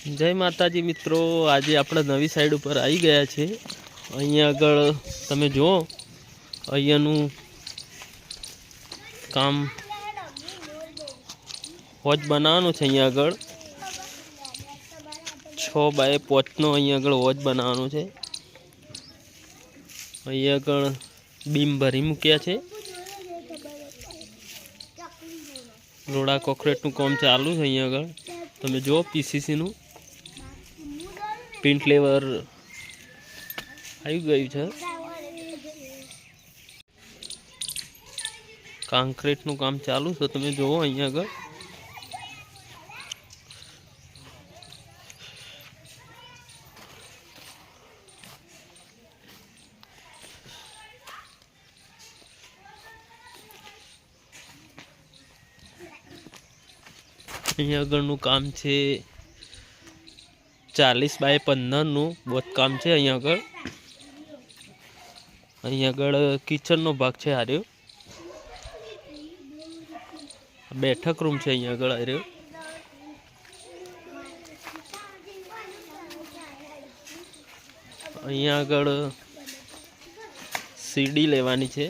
જય માતાજી મિત્રો, આજે આપણે નવી સાઈડ ઉપર આવી ગયા છે. અહીંયા આગળ તમે જુઓ, અહીંયાનું કામ હોજ બનાવવાનું છે અહીંયા આગળ. છ બાય પોચનો અહીંયા આગળ હોજ બનાવવાનું છે. અહીંયા આગળ બીમ ભરી મૂક્યા છે. રોડા કોકરેટનું કામ ચાલુ છે અહીંયા આગળ. તમે જુઓ પીસીસીનું પિન્ટ લેવર આવી ગયું છે. કોન્ક્રીટનું કામ ચાલુ છે. તમે જુઓ અહીંયા આગળ. અહીંયા આગળનું કામ છે. ચાલીસ બાય પંદરનું બોતકામ છે અહીંયા આગળ. અહીંયા આગળ કિચનનો ભાગ છે હાર્યો બેઠક રૂમ છે અહીંયા આગળ હાર્યો અહીંયા આગળ સીડી લેવાની છે.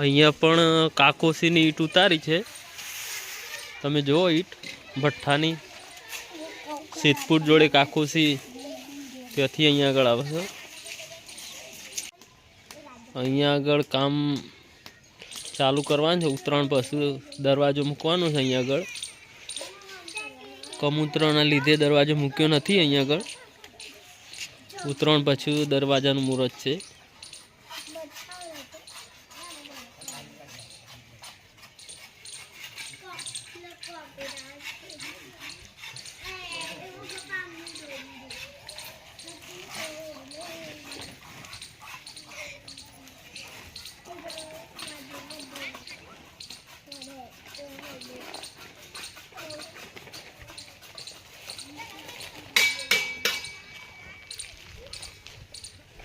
અહીંયા પણ કાકોસીની ઈંટ ઉતારી છે. તમે જુઓ ઈંટ, ભઠ્ઠાની. સિદ્ધપુર જોડે કાકોસી ત્યાંથી અહીંયા આગળ આવે છે. અહીંયા આગળ કામ ચાલુ કરવાનું છે. ઉત્તરાયણ પછી દરવાજો મૂકવાનો છે અહીંયા આગળ. કમૂત્રના લીધે દરવાજો મૂક્યો નથી અહીંયા આગળ. ઉત્તરાયણ પછી દરવાજાનું મુહૂર્ત છે.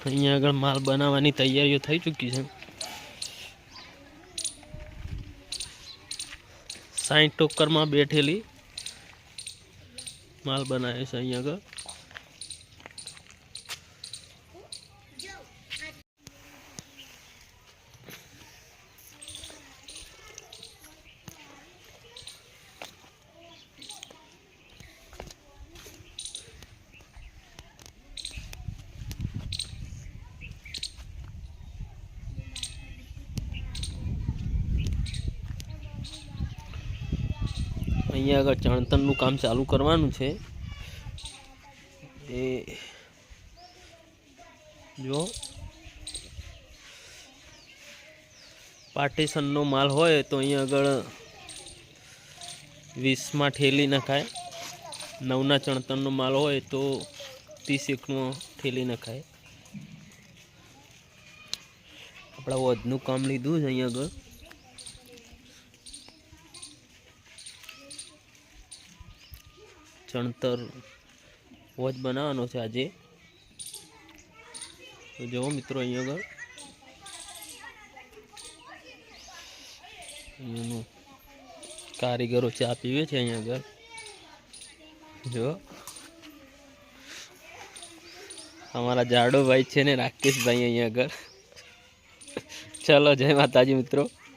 અહીંયા આગળ માલ બનાવવાની તૈયારીઓ થઈ ચૂકી છે. સાઠ ટોકરમાં બેઠેલી માલ બનાવે છે અહીંયા આગળ. અહીંયા આગળ ચણતરનું કામ ચાલુ કરવાનું છે. એ જો. પાર્ટીશનનો માલ હોય તો અહીંયા આગળ વીસમાં ઠેલી નખાય. નવના ચણતરનો માલ હોય તો ત્રીસ એકનો ઠેલી નખાય. આપણા વધનું કામ લીધું છે અહીંયા આગળ. ચણતર વોચ બનાવવાનો છે આજે. તો જુઓ મિત્રો અહીંયા આગળ. કારીગરો ચા પીવે છે અહીંયા આગળ. જો અમારા જાડોભાઈ છે ને રાકેશભાઈ અહીંયા આગળ. ચલો, જય માતાજી મિત્રો.